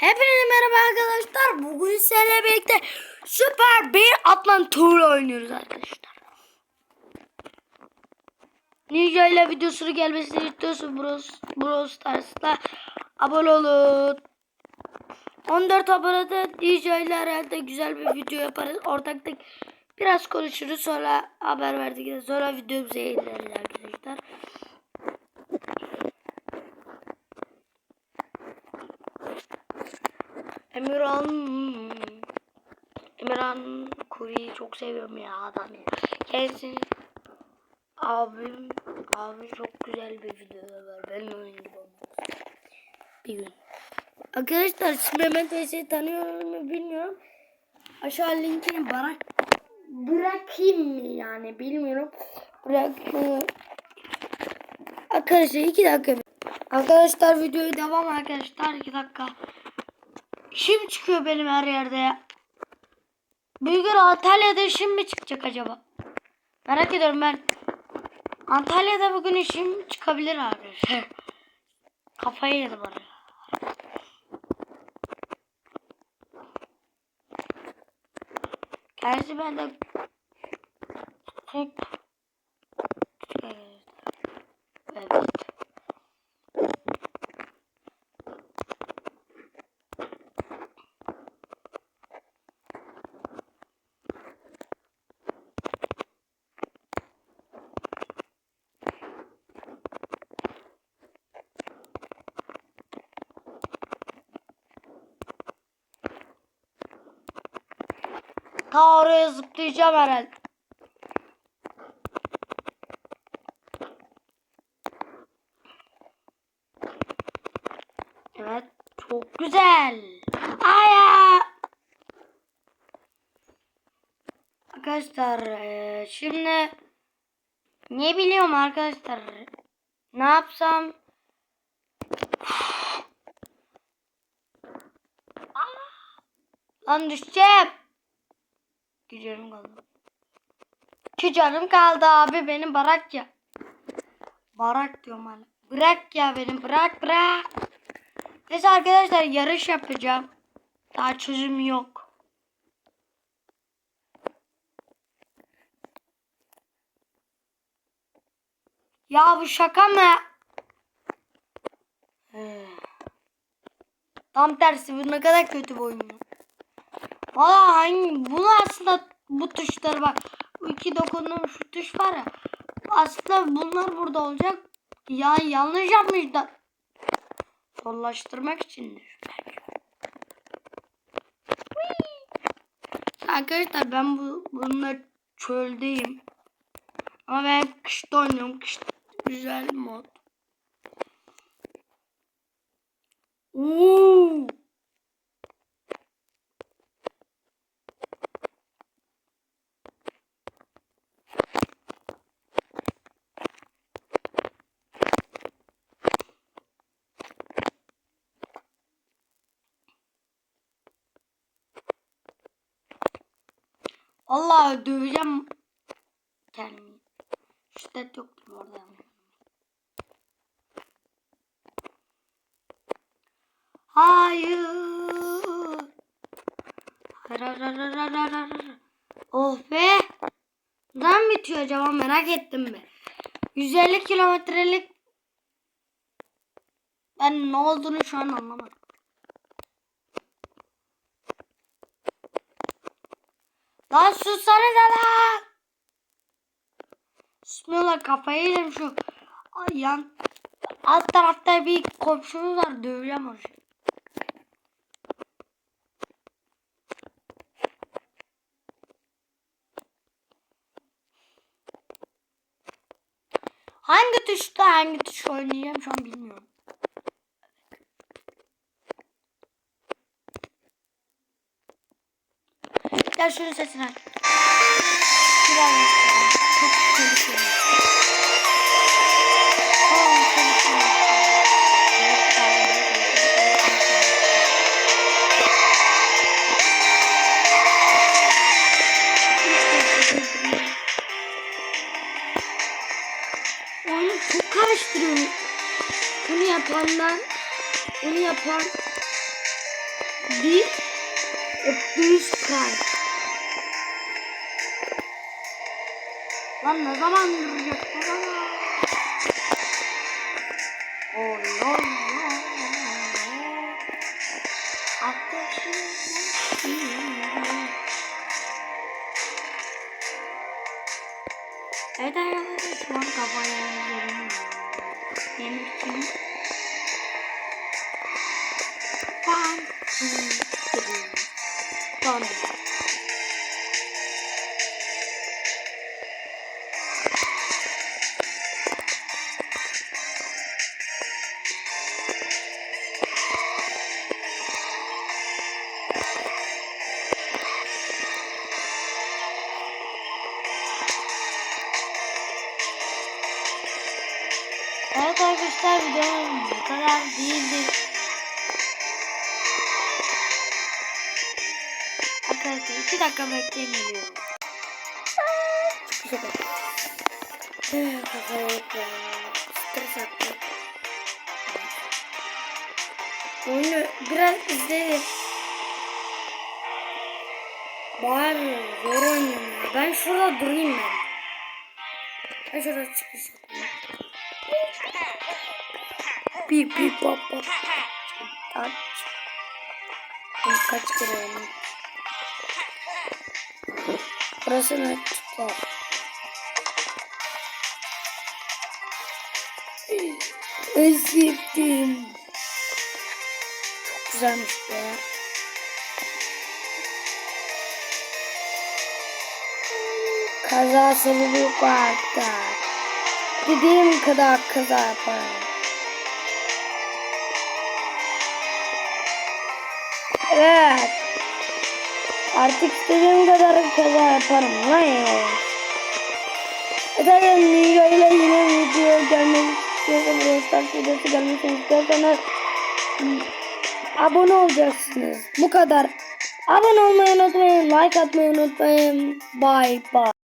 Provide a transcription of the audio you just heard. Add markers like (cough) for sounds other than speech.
Hepinize merhaba arkadaşlar. Bugün seninle birlikte süper bir Atlan Tour oynuyoruz arkadaşlar. Ninja ile videosunu gelmesini istiyorsun Bros, Bros Stars'la abone olun. 14 abonede Ninja ile herhalde güzel bir video yaparız. Ortakta biraz konuşuruz sonra haber verdik. Sonra videomuzu yayınlarız arkadaşlar. Emirhan Emirhan Kuri'yi çok seviyorum ya adam ya. Kendisi abim abi çok güzel bir video var. Ben onun gibi Bir gün. Arkadaşlar şimdi Mehmet Veysel'i tanıyor mu bilmiyorum. Aşağı linkini bırak bırakayım mı yani bilmiyorum. Bırak Arkadaşlar iki dakika. Arkadaşlar videoyu devam arkadaşlar iki dakika. Kim çıkıyor benim her yerde ya? Bugün Antalya'da işim mi çıkacak acaba? Merak ediyorum ben. Antalya'da bugün işim çıkabilir abi. (laughs) Kafayı yedi bana. Gerçi ben de tek Evet. Ta oraya zıplayacağım herhalde. Evet. Çok güzel. Aya. Arkadaşlar eee, şimdi ne biliyorum arkadaşlar. Ne yapsam? Lan düşeceğim. İki canım kaldı. İki canım kaldı abi benim barak ya. Barak diyorum hala. Bırak ya beni bırak bırak. Neyse arkadaşlar yarış yapacağım. Daha çözüm yok. Ya bu şaka mı? Tam tersi bu ne kadar kötü bir oyun. Valla hangi bunu aslında bu tuşlar bak. İki dokunduğum şu tuş var ya. Aslında bunlar burada olacak. Ya yanlış yapmışlar. Sollaştırmak içindir. Arkadaşlar ben bu bununla çöldeyim. Ama ben kışta oynuyorum. Kış güzel mod. Oo. Allah döveceğim kendimi. Şiddet yoktur orada. Hayır. Hayır, hayır, hayır, hayır, hayır. Oh be. Neden bitiyor acaba merak ettim be. 150 kilometrelik ben ne olduğunu şu an anlamadım. Lan sussanıza lan. Susmuyorlar kafayı yedim şu. Ay yan. Alt tarafta bir komşumuz var döveceğim onu. Hangi tuşta hangi tuş oynayacağım şu an bilmiyorum. Gel şunun sesini aç. Biraz. Çok konuşuyorum. Aa, karıştırıyorum. Bunu yapanlar, bunu yapan bir 300 kalp. Lan ne zaman duracak baba? Oy oy oy. Evet arkadaşlar şu an kafaya yerim Yemek için. Fan. Fan. Evet arkadaşlar videom bu kadar değildi. Arkadaşlar iki dakika bekleyin geliyorum. Güzel. Kafaya yapma. Stres attı. Oyunu biraz izledim. Bari zor oynuyorum. Ben şurada durayım ben. Ben şurada çıkış Pi pi pop pop. Ben kaç kere oynadım. Burası ne çıkar? Özledim. Çok güzelmiş be. Kaza sebebi yok hatta. Dediğim kadar kaza yaparım. Evet. Artık istediğim kadar kaza yaparım lan ya. Zaten Nilo ile yine video gelmek istiyorsanız, Rostar videosu gelmesini istiyorsanız hmm, abone olacaksınız. Bu kadar. Abone olmayı unutmayın, like atmayı unutmayın. Bye bye.